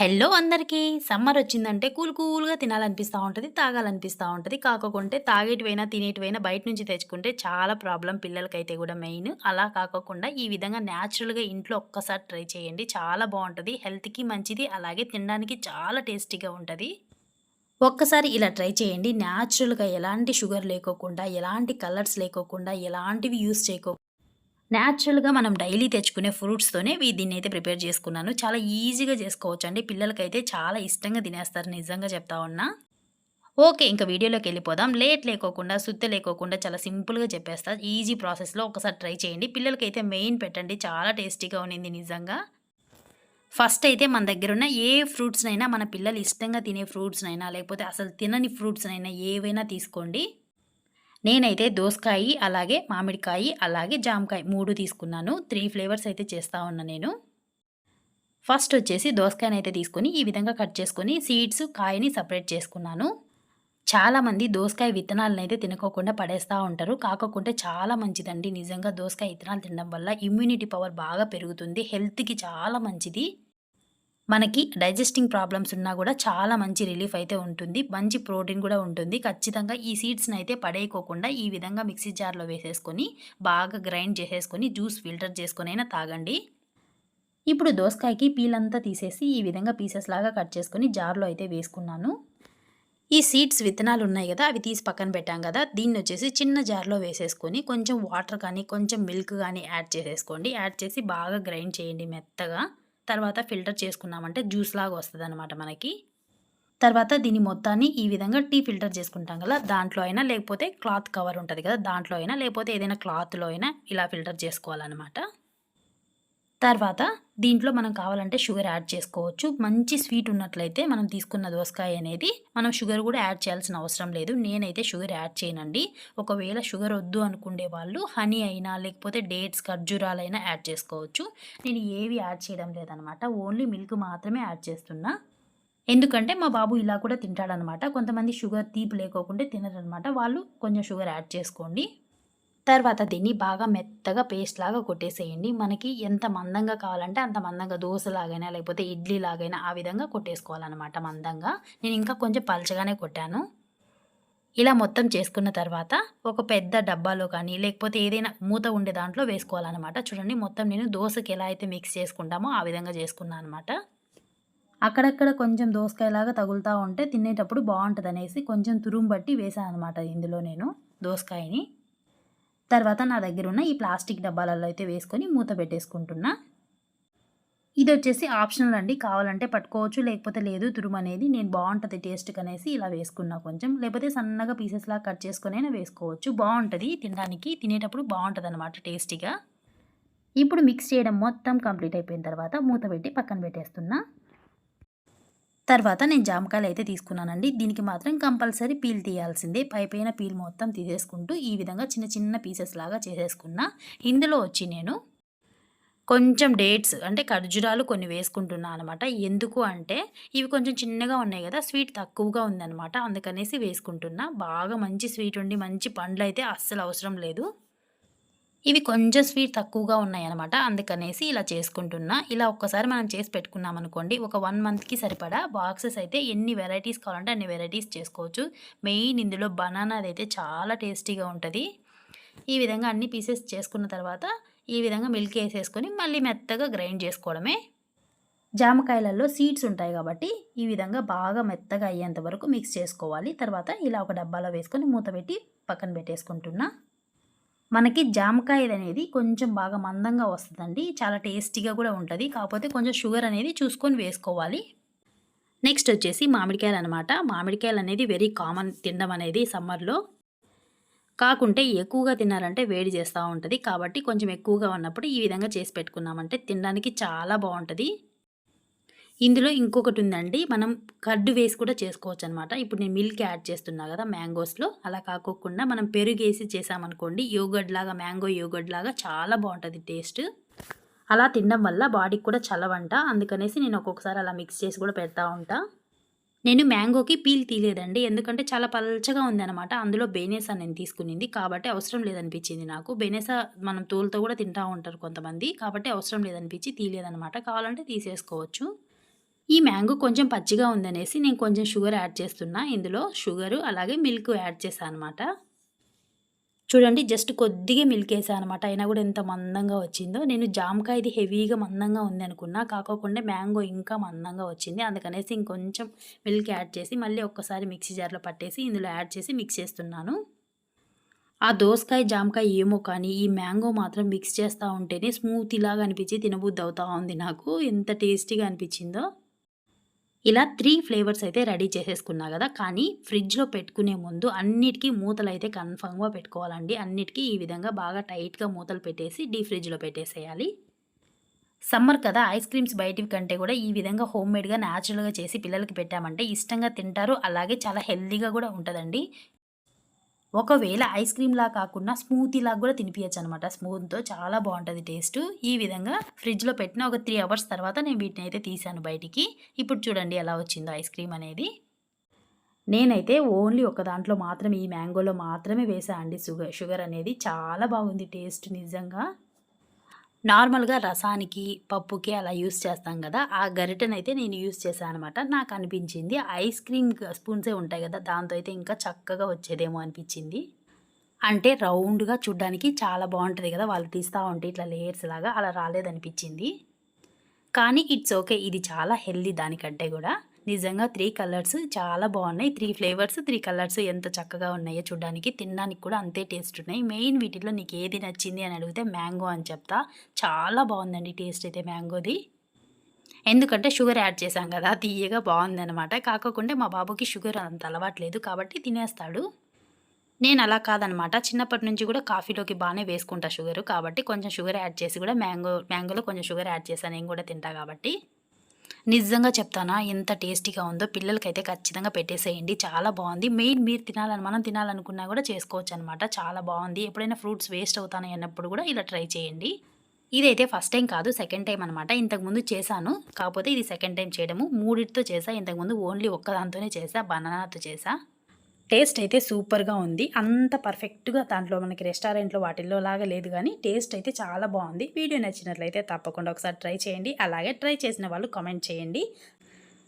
Hello అందరికీ summer వచ్చిందంటే cool కూల్గా తినాలనిపిస్తూ ఉంటుంది తాగాలనిపిస్తూ ఉంటుంది. కాకుంటే తాగేటివైనా తినేటివైనా బయట నుంచి తెచ్చుకుంటే చాలా ప్రాబ్లం పిల్లలకైతే కూడా మెయిన్. అలా కాకోకుండా ఈ విధంగా న్యాచురల్గా ఇంట్లో ఒక్కసారి ట్రై చేయండి. చాలా బాగుంటుంది. హెల్త్కి మంచిది. అలాగే తినడానికి చాలా టేస్టీగా ఉంటుంది. ఒక్కసారి ఇలా ట్రై చేయండి. న్యాచురల్గా ఎలాంటి షుగర్ లేకోకుండా ఎలాంటి కలర్స్ లేకోకుండా ఎలాంటివి యూస్ చేయకో న్యాచురల్గా మనం డైలీ తెచ్చుకునే ఫ్రూట్స్తోనే వీ దీన్ని అయితే ప్రిపేర్ చేసుకున్నాను. చాలా ఈజీగా చేసుకోవచ్చు అండి పిల్లలకైతే చాలా ఇష్టంగా తినేస్తారు నిజంగా చెప్తా ఉన్నా. ఓకే ఇంకా వీడియోలోకి వెళ్ళిపోదాం. లేట్ లేకోకుండా సుత్త లేకోకుండా చాలా సింపుల్గా చెప్పేస్తా. ఈజీ ప్రాసెస్లో ఒకసారి ట్రై చేయండి. పిల్లలకైతే మెయిన్ పెట్టండి. చాలా టేస్టీగా ఉన్నింది నిజంగా. ఫస్ట్ అయితే మన దగ్గర ఉన్న ఏ ఫ్రూట్స్నైనా మన పిల్లలు ఇష్టంగా తినే ఫ్రూట్స్నైనా లేకపోతే అసలు తినని ఫ్రూట్స్నైనా ఏవైనా తీసుకోండి. నేనైతే దోసకాయ అలాగే మామిడికాయ అలాగే జామకాయ మూడు తీసుకున్నాను. త్రీ ఫ్లేవర్స్ అయితే చేస్తూ ఉన్నా నేను. ఫస్ట్ వచ్చేసి దోసకాయని అయితే తీసుకొని ఈ విధంగా కట్ చేసుకొని సీడ్స్ కాయని సపరేట్ చేసుకున్నాను. చాలామంది దోసకాయ విత్తనాలను అయితే తినకోకుండా పడేస్తూ ఉంటారు. కాకపోతే చాలా మంచిదండి. నిజంగా దోసకాయ విత్తనాలు తినడం వల్ల ఇమ్యూనిటీ పవర్ బాగా పెరుగుతుంది. హెల్త్కి చాలా మంచిది. మనకి డైజెస్టింగ్ ప్రాబ్లమ్స్ ఉన్నా కూడా చాలా మంచి రిలీఫ్ అయితే ఉంటుంది. మంచి ప్రోటీన్ కూడా ఉంటుంది. ఖచ్చితంగా ఈ సీడ్స్ని అయితే పడేయకోకుండా ఈ విధంగా మిక్సీ జార్లో వేసేసుకొని బాగా గ్రైండ్ చేసేసుకొని జ్యూస్ ఫిల్టర్ చేసుకొని అయినా తాగండి. ఇప్పుడు దోసకాయకి పీలంతా తీసేసి ఈ విధంగా పీసెస్ లాగా కట్ చేసుకొని జార్లో అయితే వేసుకున్నాను. ఈ సీడ్స్ విత్తనాలు ఉన్నాయి కదా అవి తీసి పక్కన పెట్టాం కదా దీన్ని వచ్చేసి చిన్న జార్లో వేసేసుకొని కొంచెం వాటర్ కానీ కొంచెం మిల్క్ కానీ యాడ్ చేసేసుకోండి. యాడ్ చేసి బాగా గ్రైండ్ చేయండి మెత్తగా. తర్వాత ఫిల్టర్ చేసుకున్నామంటే జ్యూస్ లాగా వస్తుంది అనమాట మనకి. తర్వాత దీని మొత్తాన్ని ఈ విధంగా టీ ఫిల్టర్ చేసుకుంటాం కదా దాంట్లో అయినా లేకపోతే క్లాత్ కవర్ ఉంటుంది కదా దాంట్లో అయినా లేకపోతే ఏదైనా క్లాత్లో అయినా ఇలా ఫిల్టర్ చేసుకోవాలన్నమాట. తర్వాత దీంట్లో మనం కావాలంటే షుగర్ యాడ్ చేసుకోవచ్చు. మంచి స్వీట్ ఉన్నట్లయితే మనం తీసుకున్న దోసకాయ అనేది మనం షుగర్ కూడా యాడ్ చేయాల్సిన అవసరం లేదు. నేనైతే షుగర్ యాడ్ చేయనండి. ఒకవేళ షుగర్ వద్దు అనుకునే వాళ్ళు హనీ అయినా లేకపోతే డేట్స్ ఖర్జూరాలైనా యాడ్ చేసుకోవచ్చు. నేను ఏవి యాడ్ చేయడం లేదనమాట. ఓన్లీ మిల్క్ మాత్రమే యాడ్ చేస్తున్నా. ఎందుకంటే మా బాబు ఇలా కూడా తింటాడనమాట. కొంతమంది షుగర్ తీపి లేకోకుండా తినరనమాట. వాళ్ళు కొంచెం షుగర్ యాడ్ చేసుకోండి. తర్వాత దీన్ని బాగా మెత్తగా పేస్ట్ లాగా కొట్టేసేయండి. మనకి ఎంత మందంగా కావాలంటే అంత మందంగా దోశలాగైనా లేకపోతే ఇడ్లీ లాగైనా ఆ విధంగా కొట్టేసుకోవాలన్నమాట మందంగా. నేను ఇంకా కొంచెం పలచగానే కొట్టాను. ఇలా మొత్తం చేసుకున్న తర్వాత ఒక పెద్ద డబ్బాలో కానీ లేకపోతే ఏదైనా మూత ఉండే దాంట్లో వేసుకోవాలన్నమాట. చూడండి మొత్తం నేను దోశకి ఎలా అయితే మిక్స్ చేసుకుంటామో ఆ విధంగా చేసుకున్నాను అనమాట అక్కడక్కడ కొంచెం దోసకాయలాగా తగులుతూ ఉంటే తినేటప్పుడు బాగుంటుంది అనేసి కొంచెం తురుము బట్టి వేసాను అనమాట ఇందులో నేను దోసకాయని. తర్వాత నా దగ్గర ఉన్న ఈ ప్లాస్టిక్ డబ్బాలలో అయితే వేసుకొని మూత పెట్టేసుకుంటున్నా. ఇది వచ్చేసి ఆప్షనల్ అండి. కావాలంటే పట్టుకోవచ్చు లేకపోతే లేదు తురుము అనేది. నేను బాగుంటుంది టేస్ట్ అనేసి ఇలా వేసుకున్నా కొంచెం. లేకపోతే సన్నగా పీసెస్ లాగా కట్ చేసుకొని వేసుకోవచ్చు. బాగుంటుంది తినడానికి. తినేటప్పుడు బాగుంటుంది అనమాట టేస్టీగా. ఇప్పుడు మిక్స్ చేయడం మొత్తం కంప్లీట్ అయిపోయిన తర్వాత మూత పెట్టి పక్కన పెట్టేస్తున్నా. తర్వాత నేను జామకాయలు అయితే తీసుకున్నానండి. దీనికి మాత్రం కంపల్సరీ పీల్ తీయాల్సిందే. పై పైన పీల్ మొత్తం తీసేసుకుంటూ ఈ విధంగా చిన్న చిన్న పీసెస్ లాగా చేసేసుకున్నా ఇందులో వచ్చి నేను కొంచెం డేట్స్ అంటే ఖర్జూరాలు కొన్ని వేసుకుంటున్నా అనమాట. ఎందుకు అంటే ఇవి కొంచెం చిన్నగా ఉన్నాయి కదా స్వీట్ తక్కువగా ఉందన్నమాట. అందుకనేసి వేసుకుంటున్నా. బాగా మంచి స్వీట్ ఉండి మంచి పండ్లు అయితే అస్సలు అవసరం లేదు. ఇవి కొంచెం స్వీట్ తక్కువగా ఉన్నాయన్నమాట. అందుకనేసి ఇలా చేసుకుంటున్నా. ఇలా ఒక్కసారి మనం చేసి పెట్టుకున్నాం అనుకోండి ఒక వన్ మంత్కి సరిపడా బాక్సెస్ అయితే ఎన్ని వెరైటీస్ కావాలంటే అన్ని వెరైటీస్ చేసుకోవచ్చు. మెయిన్ ఇందులో బనానా అయితే చాలా టేస్టీగా ఉంటుంది. ఈ విధంగా అన్ని పీసెస్ చేసుకున్న తర్వాత ఈ విధంగా మిల్క్ వేసేసుకొని మళ్ళీ మెత్తగా గ్రైండ్ చేసుకోవడమే. జామకాయలలో సీడ్స్ ఉంటాయి కాబట్టి ఈ విధంగా బాగా మెత్తగా అయ్యేంత వరకు మిక్స్ చేసుకోవాలి. తర్వాత ఇలా ఒక డబ్బాలో వేసుకొని మూత పెట్టి పక్కన పెట్టేసుకుంటున్నా. మనకి జామకాయ అనేది కొంచెం బాగా మందంగా వస్తుందండి. చాలా టేస్టీగా కూడా ఉంటుంది. కాకపోతే కొంచెం షుగర్ అనేది చూసుకొని వేసుకోవాలి. నెక్స్ట్ వచ్చేసి మామిడికాయలు అనమాట మామిడికాయలు అనేది వెరీ కామన్ తినడం అనేది సమ్మర్లో. కాకుంటే ఎక్కువగా తినాలంటే వేడి చేస్తూ ఉంటుంది. కాబట్టి కొంచెం ఎక్కువగా ఉన్నప్పుడు ఈ విధంగా చేసి పెట్టుకున్నామంటే తినడానికి చాలా బాగుంటుంది. ఇందులో ఇంకొకటి ఉందండి మనం కడ్డు వేసి కూడా చేసుకోవచ్చు అనమాట ఇప్పుడు నేను మిల్క్ యాడ్ చేస్తున్నా కదా మ్యాంగోస్లో అలా కాకోకుండా మనం పెరుగు వేసి చేసామనుకోండి యోగడ్ లాగా మ్యాంగో యోగడ్ లాగా చాలా బాగుంటుంది టేస్ట్. అలా తినడం వల్ల బాడీకి కూడా చలవంట. అందుకనేసి నేను ఒక్కొక్కసారి అలా మిక్స్ చేసి కూడా పెడతా ఉంటా. నేను మ్యాంగోకి పీల్ తీయలేదండి. ఎందుకంటే చాలా పల్చగా ఉందన్నమాట అందులో బేనేసా నేను తీసుకునింది. కాబట్టి అవసరం లేదనిపించింది నాకు. బేనేసా మనం తోలుతో కూడా తింటూ ఉంటారు కొంతమంది. కాబట్టి అవసరం లేదనిపించి తీయలేదనమాట. కావాలంటే తీసేసుకోవచ్చు. ఈ మ్యాంగో కొంచెం పచ్చిగా ఉందనేసి నేను కొంచెం షుగర్ యాడ్ చేస్తున్నా. ఇందులో షుగరు అలాగే మిల్క్ యాడ్ చేశాను అనమాట చూడండి జస్ట్ కొద్దిగా మిల్క్ వేసాను అనమాట అయినా కూడా ఎంత మందంగా వచ్చిందో. నేను జామకాయ ఇది హెవీగా మందంగా ఉంది అనుకున్నా. కాకోకుండా మ్యాంగో ఇంకా మందంగా వచ్చింది. అందుకనేసి ఇంకొంచెం మిల్క్ యాడ్ చేసి మళ్ళీ ఒక్కసారి మిక్సీ జార్లో పట్టేసి ఇందులో యాడ్ చేసి మిక్స్ చేస్తున్నాను. ఆ దోసకాయ జామకాయ ఏమో కానీ ఈ మ్యాంగో మాత్రం మిక్స్ చేస్తూ ఉంటేనే స్మూత్ ఇలాగా అనిపించి తినబుద్ధి అవుతూ ఉంది నాకు. ఎంత టేస్టీగా అనిపించిందో. ఇలా త్రీ ఫ్లేవర్స్ అయితే రెడీ చేసేసుకున్నా కదా కానీ ఫ్రిడ్జ్లో పెట్టుకునే ముందు అన్నిటికీ మూతలు అయితే కన్ఫామ్గా పెట్టుకోవాలండి. అన్నిటికీ ఈ విధంగా బాగా టైట్గా మూతలు పెట్టేసి డీ ఫ్రిడ్జ్లో పెట్టేసేయాలి. సమ్మర్ కదా ఐస్ క్రీమ్స్ బయటివి కంటే కూడా ఈ విధంగా హోమ్ మేడ్గా న్యాచురల్గా చేసి పిల్లలకి పెట్టామంటే ఇష్టంగా తింటారు. అలాగే చాలా హెల్తీగా కూడా ఉంటుందండి. ఒకవేళ ఐస్ క్రీమ్లా కాకుండా స్మూతీలా కూడా తినిపించచ్చు అనమాట స్మూత్తో చాలా బాగుంటుంది టేస్ట్. ఈ విధంగా ఫ్రిడ్జ్లో పెట్టిన ఒక త్రీ అవర్స్ తర్వాత నేను వీటిని అయితే తీసాను బయటికి. ఇప్పుడు చూడండి ఎలా వచ్చిందో ఐస్ క్రీమ్ అనేది. నేనైతే ఓన్లీ ఒక దాంట్లో మాత్రమే ఈ మ్యాంగోలో మాత్రమే వేసా అండి. షుగర్ షుగర్ అనేది చాలా బాగుంది టేస్ట్ నిజంగా. నార్మల్గా రసానికి పప్పుకి అలా యూస్ చేస్తాం కదా ఆ గరిటెనైతే నేను యూస్ చేశాను అనమాట నాకు అనిపించింది. ఐస్ క్రీమ్ స్పూన్సే ఉంటాయి కదా దాంతో అయితే ఇంకా చక్కగా వచ్చేదేమో అనిపించింది. అంటే రౌండ్గా చూడ్డానికి చాలా బాగుంటుంది కదా వాళ్ళు తీస్తూ ఉంటే ఇట్లా లేయర్స్ లాగా అలా రాలేదనిపించింది. కానీ ఇట్స్ ఓకే. ఇది చాలా హెల్దీ దానికంటే కూడా. నిజంగా త్రీ కలర్స్ చాలా బాగున్నాయి. త్రీ ఫ్లేవర్స్ త్రీ కలర్స్ ఎంత చక్కగా ఉన్నాయో చూడడానికి తినడానికి కూడా అంతే టేస్ట్ ఉన్నాయి. మెయిన్ వీటిలో నీకు ఏది నచ్చింది అని అడిగితే మ్యాంగో అని చెప్తా. చాలా బాగుందండి టేస్ట్ అయితే మ్యాంగోది. ఎందుకంటే షుగర్ యాడ్ చేశాం కదా తీయగా బాగుందనమాట కాకుండా మా బాబుకి షుగర్ అంత అలవాట్లేదు కాబట్టి తినేస్తాడు. నేను అలా కాదనమాట చిన్నప్పటి నుంచి కూడా కాఫీలోకి బాగానే వేసుకుంటా షుగర్ కాబట్టి కొంచెం షుగర్ యాడ్ చేసి కూడా మ్యాంగో మ్యాంగోలో కొంచెం షుగర్ యాడ్ చేశాను నేను కూడా తింటా కాబట్టి. నిజంగా చెప్తానా? ఎంత టేస్టీగా ఉందో పిల్లలకైతే ఖచ్చితంగా పెట్టేసేయండి. చాలా బాగుంది. మెయిన్ మీరు తినాలని మనం తినాలనుకున్నా కూడా చేసుకోవచ్చు అనమాట చాలా బాగుంది. ఎప్పుడైనా ఫ్రూట్స్ వేస్ట్ అవుతాయి అన్నప్పుడు కూడా ఇలా ట్రై చేయండి. ఇదైతే ఫస్ట్ టైం కాదు సెకండ్ టైం అనమాట. ఇంతకుముందు చేశాను. కాకపోతే ఇది సెకండ్ టైం చేయడము. మూడిటితో చేసా. ఇంతకుముందు ఓన్లీ ఒక్కదాంతోనే చేసా. బనానాతో చేసా. టేస్ట్ అయితే సూపర్గా ఉంది. అంత పర్ఫెక్ట్గా దాంట్లో మనకి రెస్టారెంట్లో వాటిల్లో లాగా లేదు కానీ టేస్ట్ అయితే చాలా బాగుంది. వీడియో నచ్చినట్లయితే తప్పకుండా ఒకసారి ట్రై చేయండి. అలాగే ట్రై చేసిన వాళ్ళు కామెంట్ చేయండి.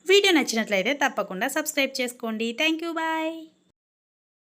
వీడియో నచ్చినట్లయితే తప్పకుండా సబ్స్క్రైబ్ చేసుకోండి. Thank you bye.